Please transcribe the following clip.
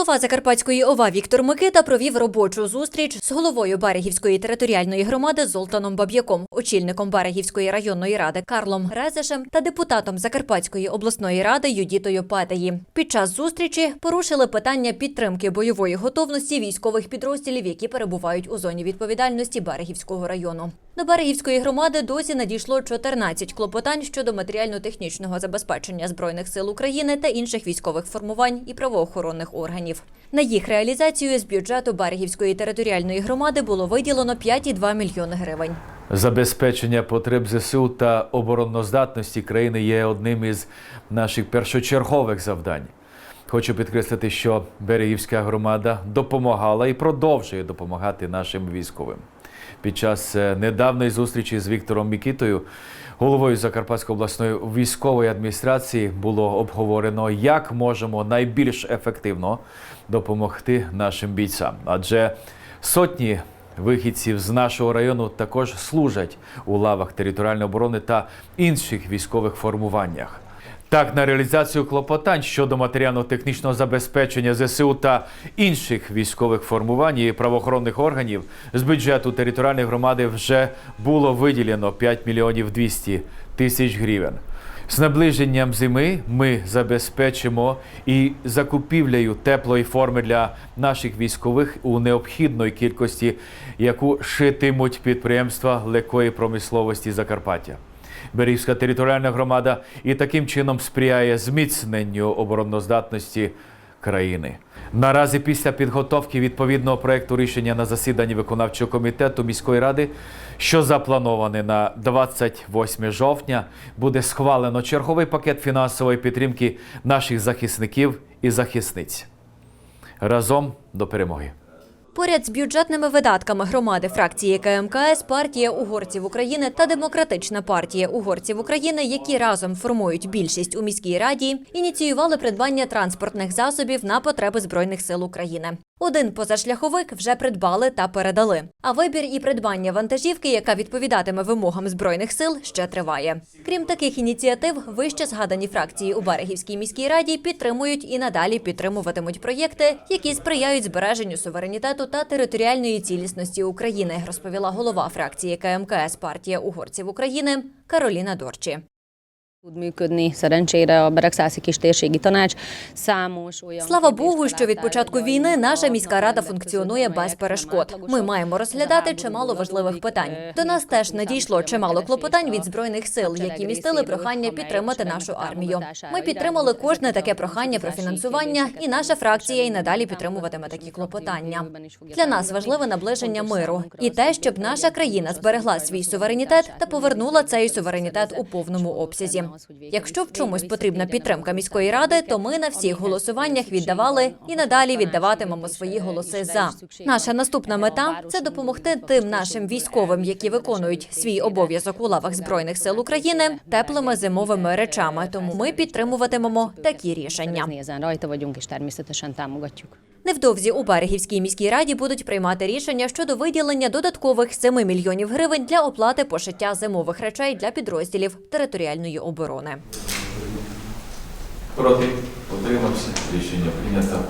Голова Закарпатської ОВА Віктор Микита провів робочу зустріч з головою Берегівської територіальної громади Золтаном Баб'яком, очільником Берегівської районної ради Карлом Резешем та депутатом Закарпатської обласної ради Юдітою Петеї. Під час зустрічі порушили питання підтримки бойової готовності військових підрозділів, які перебувають у зоні відповідальності Берегівського району. До Берегівської громади досі надійшло 14 клопотань щодо матеріально-технічного забезпечення збройних сил України та інших військових формувань і правоохоронних органів. На їх реалізацію з бюджету Берегівської територіальної громади було виділено 5,2 мільйони гривень. Забезпечення потреб ЗСУ та обороноздатності країни є одним із наших першочергових завдань. Хочу підкреслити, що Берегівська громада допомагала і продовжує допомагати нашим військовим. Під час е, недавньої зустрічі з Віктором Мікітою, головою Закарпатської обласної військової адміністрації, було обговорено, як можемо найбільш ефективно допомогти нашим бійцям. Адже сотні вихідців з нашого району також служать у лавах територіальної оборони та інших військових формуваннях. Так, на реалізацію клопотань щодо матеріально-технічного забезпечення ЗСУ та інших військових формувань і правоохоронних органів з бюджету територіальної громади вже було виділено 5 мільйонів 200 тисяч гривень. З наближенням зими ми забезпечимо і закупівлею теплої форми для наших військових у необхідної кількості, яку шитимуть підприємства легкої промисловості Закарпаття. Берівська територіальна громада і таким чином сприяє зміцненню обороноздатності країни. Наразі після підготовки відповідного проекту рішення на засіданні виконавчого комітету міської ради, що заплановане на 28 жовтня, буде схвалено черговий пакет фінансової підтримки наших захисників і захисниць. Разом до перемоги. Поряд з бюджетними видатками громади фракції КМКС, партія угорців України та демократична партія угорців України, які разом формують більшість у міській раді, ініціювали придбання транспортних засобів на потреби збройних сил України. Один позашляховик вже придбали та передали. А вибір і придбання вантажівки, яка відповідатиме вимогам збройних сил, ще триває. Крім таких ініціатив, вище згадані фракції у Берегівській міській раді підтримують і надалі підтримуватимуть проєкти, які сприяють збереженню суверенітету та територіальної цілісності України, розповіла голова фракції КМКС партія угорців України Кароліна Дорчі. Tud működni szerencsére a Beregszászi kis térségi tanács. Számos olyan Слава Богу, що від початку війни наша міська рада функціонує без перешкод. Ми маємо розглядати чимало важливих питань. До нас теж надійшло чимало клопотань від збройних сил, які містили прохання підтримати нашу армію. Ми підтримали кожне таке прохання про фінансування, і наша фракція і надалі підтримуватиме такі клопотання. Для нас важливе наближення миру і те, щоб наша країна зберегла свій суверенітет та повернула цей суверенітет у повному обсязі. Якщо в чомусь потрібна підтримка міської ради, то ми на всіх голосуваннях віддавали і надалі віддаватимемо свої голоси за. Наша наступна мета це допомогти тим нашим військовим, які виконують свій обов'язок у лавах збройних сил України, теплими зимовими речами. Тому ми підтримуватимемо такі рішення. Невдовзі у Берегівській міській раді будуть приймати рішення щодо виділення додаткових 7 мільйонів гривень для оплати пошиття зимових речей для підрозділів територіальної оборони. Проти отримався Рішення прийнято.